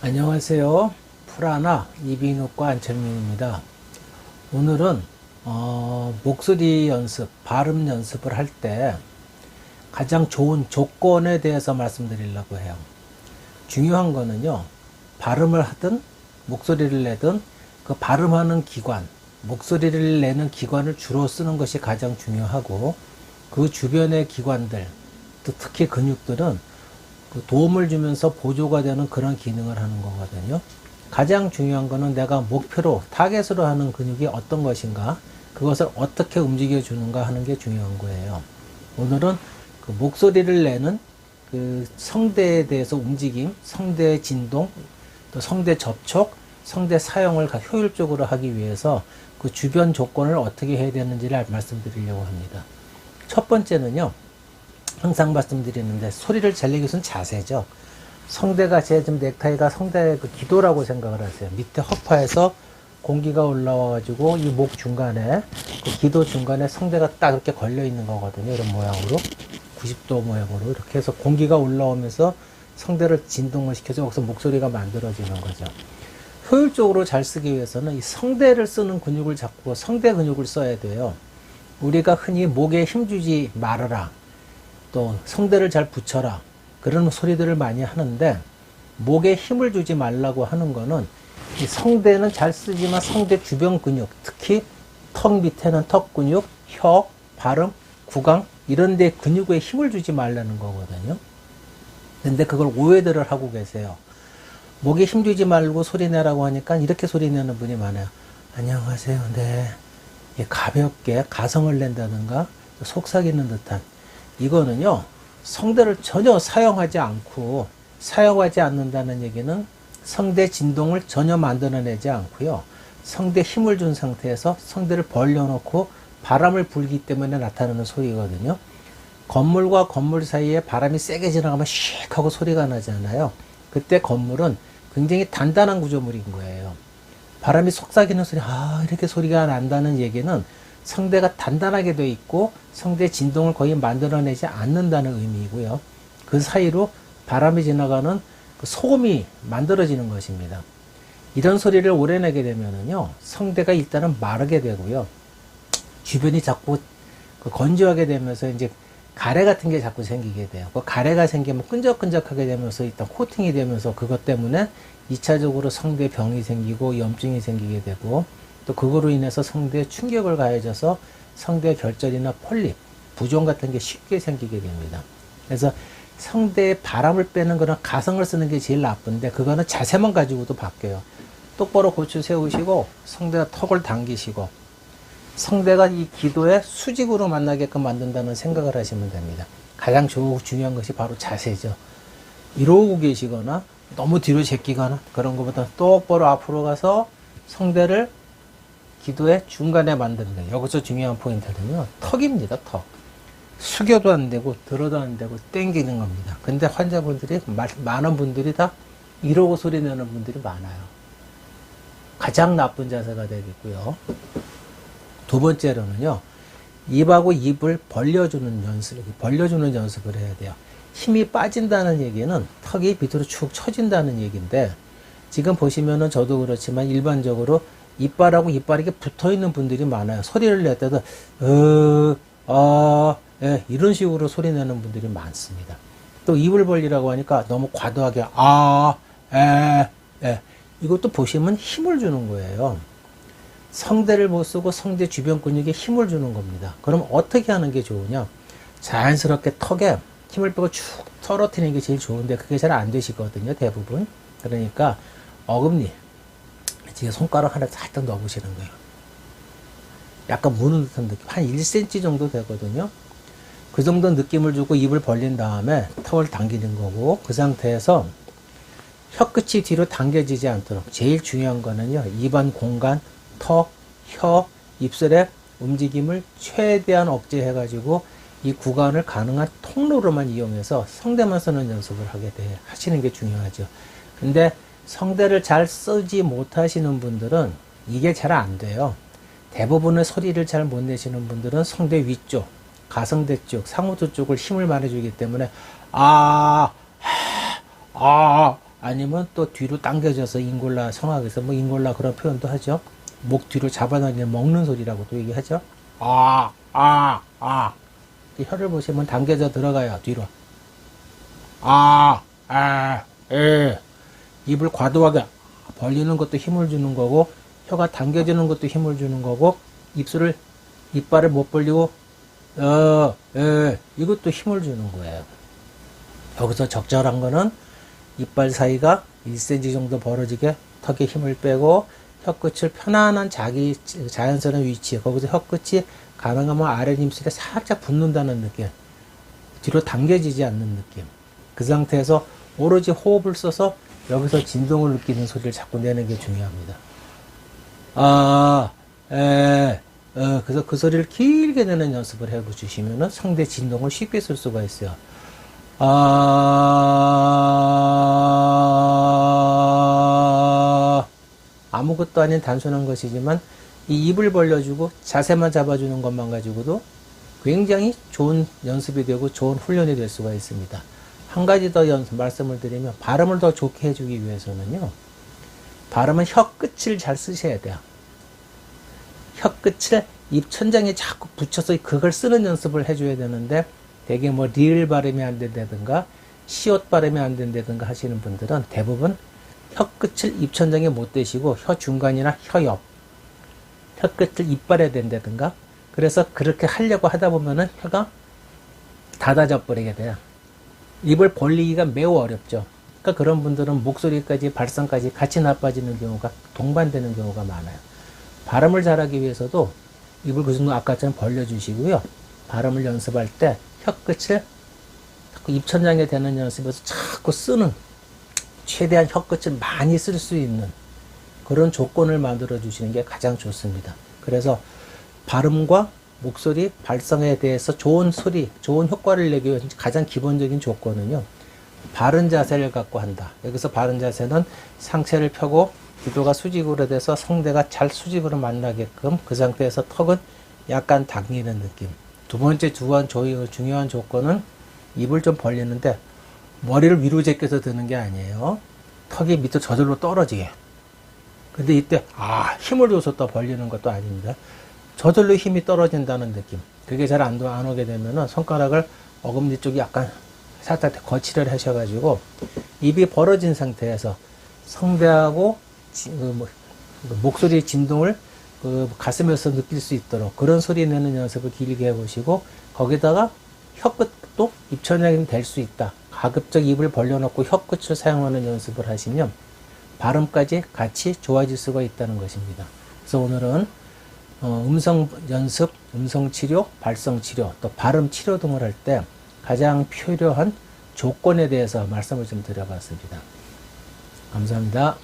안녕하세요. 프라나 이비인후과 안철민입니다. 오늘은 어, 목소리 연습, 발음 연습을 할 때 가장 좋은 조건에 대해서 말씀드리려고 해요. 중요한 거는요, 발음을 하든 목소리를 내든 그 발음하는 기관, 목소리를 내는 기관을 주로 쓰는 것이 가장 중요하고 그 주변의 기관들, 또 특히 근육들은 그 도움을 주면서 보조가 되는 그런 기능을 하는 거거든요. 가장 중요한 거는 내가 목표로, 타겟으로 하는 근육이 어떤 것인가, 그것을 어떻게 움직여 주는가 하는 게 중요한 거예요. 오늘은 그 목소리를 내는 그 성대에 대해서 움직임, 성대 진동, 또 성대 접촉, 성대 사용을 효율적으로 하기 위해서 그 주변 조건을 어떻게 해야 되는지를 말씀드리려고 합니다. 첫 번째는요, 항상 말씀드리는데 소리를 잘 내기 위해서는 자세죠. 성대가 제 지금 넥타이가 성대의 그 기도라고 생각을 하세요. 밑에 허파에서 공기가 올라와가지고 이 목 중간에 그 기도 중간에 성대가 딱 이렇게 걸려 있는 거거든요. 이런 모양으로 90도 모양으로 이렇게 해서 공기가 올라오면서 성대를 진동을 시켜서 여기서 목소리가 만들어지는 거죠. 효율적으로 잘 쓰기 위해서는 이 성대를 쓰는 근육을 잡고 성대 근육을 써야 돼요. 우리가 흔히 목에 힘주지 말아라. 또 성대를 잘 붙여라. 그런 소리들을 많이 하는데 목에 힘을 주지 말라고 하는 거는 이 성대는 잘 쓰지만 성대 주변 근육, 특히 턱 밑에는 턱 근육, 혀, 발음, 구강 이런 데 근육에 힘을 주지 말라는 거거든요. 근데 그걸 오해들을 하고 계세요. 목에 힘 주지 말고 소리 내라고 하니까 이렇게 소리 내는 분이 많아요. 안녕하세요. 네. 가볍게 가성을 낸다든가 속삭이는 듯한 이거는요, 성대를 전혀 사용하지 않고, 사용하지 않는다는 얘기는 성대 진동을 전혀 만들어내지 않고요. 성대 힘을 준 상태에서 성대를 벌려놓고 바람을 불기 때문에 나타나는 소리거든요. 건물과 건물 사이에 바람이 세게 지나가면 슉 하고 소리가 나잖아요. 그때 건물은 굉장히 단단한 구조물인 거예요. 바람이 속삭이는 소리, 아, 이렇게 소리가 난다는 얘기는 성대가 단단하게 되어 있고 성대 진동을 거의 만들어내지 않는다는 의미이고요. 그 사이로 바람이 지나가는 그 소음이 만들어지는 것입니다. 이런 소리를 오래 내게 되면은요, 성대가 일단은 마르게 되고요. 주변이 자꾸 그 건조하게 되면서 이제 가래 같은 게 자꾸 생기게 돼요. 그 가래가 생기면 끈적끈적하게 되면서 일단 코팅이 되면서 그것 때문에 2차적으로 성대 병이 생기고 염증이 생기게 되고 또 그거로 인해서 성대에 충격을 가해져서 성대 결절이나 폴립, 부종 같은 게 쉽게 생기게 됩니다. 그래서 성대에 바람을 빼는 거는 가성을 쓰는 게 제일 나쁜데 그거는 자세만 가지고도 바뀌어요. 똑바로 고추 세우시고 성대가 턱을 당기시고 성대가 이 기도에 수직으로 만나게끔 만든다는 생각을 하시면 됩니다. 가장 중요한 것이 바로 자세죠. 이러고 계시거나 너무 뒤로 제끼거나 그런 것보다 똑바로 앞으로 가서 성대를 기도의 중간에 거예요. 여기서 중요한 포인트는요. 턱입니다. 턱. 숙여도 안 되고 들어도 안 되고 땡기는 겁니다. 근데 환자분들이 많은 분들이 다 이러고 소리 내는 분들이 많아요. 가장 나쁜 자세가 되겠고요. 두 번째로는요. 입하고 입을 벌려주는 연습, 벌려주는 연습을 해야 돼요. 힘이 빠진다는 얘기는 턱이 밑으로 축 처진다는 얘기인데 지금 보시면은 저도 그렇지만 일반적으로 이빨하고 이빨이 붙어 있는 분들이 많아요. 소리를 낼 때도 어, 아, 예, 이런 식으로 소리 내는 분들이 많습니다. 또 입을 벌리라고 하니까 너무 과도하게 아, 에, 에 이것도 보시면 힘을 주는 거예요. 성대를 못 쓰고 성대 주변 근육에 힘을 주는 겁니다. 그럼 어떻게 하는 게 좋으냐? 자연스럽게 턱에 힘을 빼고 쭉 털어뜨리는 게 제일 좋은데 그게 잘 안 되시거든요. 대부분. 그러니까 어금니 뒤에 손가락 하나 살짝 넣어보시는 거예요. 약간 무는 듯한 느낌. 한 1cm 정도 되거든요. 그 정도 느낌을 주고 입을 벌린 다음에 턱을 당기는 거고 그 상태에서 혀끝이 뒤로 당겨지지 않도록 제일 중요한 거는요. 입안 공간, 턱, 혀, 입술의 움직임을 최대한 억제해가지고 이 구간을 가능한 통로로만 이용해서 성대만 쓰는 연습을 하게 돼 하시는 게 중요하죠. 근데 성대를 잘 쓰지 못하시는 분들은 이게 잘 안 돼요. 대부분의 소리를 잘 못 내시는 분들은 성대 위쪽, 가성대 쪽, 상호도 쪽을 힘을 많이 주기 때문에 아, 아, 아니면 또 뒤로 당겨져서 인골라 성악에서 뭐 인골라 그런 표현도 하죠. 목 뒤로 잡아당기는 먹는 소리라고도 얘기하죠. 아, 아, 아. 이 혀를 보시면 당겨져 들어가요, 뒤로. 아, 아, 에. 입을 과도하게 벌리는 것도 힘을 주는 거고, 혀가 당겨지는 것도 힘을 주는 거고, 입술을, 이빨을 못 벌리고, 어, 에. 이것도 힘을 주는 거예요. 여기서 적절한 거는 이빨 사이가 1cm 정도 벌어지게 턱에 힘을 빼고 혀끝을 편안한 자기 자연스러운 위치에 거기서 혀끝이 가능하면 아랫입술에 살짝 붙는다는 느낌 뒤로 당겨지지 않는 느낌 그 상태에서 오로지 호흡을 써서 여기서 진동을 느끼는 소리를 자꾸 내는 게 중요합니다 아, 에, 어, 그래서 그 소리를 길게 내는 연습을 해보시면은 상대 진동을 쉽게 쓸 수가 있어요 아, 아무것도 아닌 단순한 것이지만 이 입을 벌려주고 자세만 잡아주는 것만 가지고도 굉장히 좋은 연습이 되고 좋은 훈련이 될 수가 있습니다. 한 가지 더 연습 말씀을 드리면 발음을 더 좋게 해주기 위해서는요. 발음은 혀 끝을 잘 쓰셔야 돼요. 혀 끝을 입 천장에 자꾸 붙여서 그걸 쓰는 연습을 해줘야 되는데 되게 뭐 리을 발음이 안 된다든가 시옷 발음이 안 된다든가 하시는 분들은 대부분 혀 끝을 입 천장에 못 대시고 혀 중간이나 혀 옆, 혀 끝을 이빨에 된다든가 그래서 그렇게 하려고 하다 보면은 혀가 닫아져 버리게 돼요. 입을 벌리기가 매우 어렵죠. 그러니까 그런 분들은 목소리까지 발성까지 같이 나빠지는 경우가 동반되는 경우가 많아요. 발음을 잘하기 위해서도 입을 그 정도 아까처럼 벌려주시고요. 발음을 연습할 때 혀끝을 자꾸 입천장에 대는 연습에서 자꾸 쓰는 최대한 혀끝을 많이 쓸 수 있는 그런 조건을 만들어 주시는 게 가장 좋습니다. 그래서 발음과 목소리, 발성에 대해서 좋은 소리, 좋은 효과를 내기 위해서 가장 기본적인 조건은요. 바른 자세를 갖고 한다. 여기서 바른 자세는 상체를 펴고 기도가 수직으로 돼서 성대가 잘 수직으로 만나게끔 그 상태에서 턱은 약간 당기는 느낌. 두 번째 주한 중요한 조건은 입을 좀 벌리는데 머리를 위로 제껴서 드는 게 아니에요. 턱이 밑에 저절로 떨어지게. 근데 이때 아 힘을 줘서 또 벌리는 것도 아닙니다. 저절로 힘이 떨어진다는 느낌. 그게 잘 안 안 오게 되면은 손가락을 어금니 쪽이 약간 살짝 거치를 하셔가지고 입이 벌어진 상태에서 성대하고 지- 그 뭐- 그 목소리 진동을 그 가슴에서 느낄 수 있도록 그런 소리 내는 연습을 길게 해보시고 거기다가 혀끝도 입천장이 될 수 있다. 가급적 입을 벌려놓고 혀끝을 사용하는 연습을 하시면 발음까지 같이 좋아질 수가 있다는 것입니다. 그래서 오늘은 어, 음성 연습, 음성 치료, 발성 치료, 또 발음 치료 등을 할 때 가장 필요한 조건에 대해서 말씀을 좀 드려봤습니다. 감사합니다.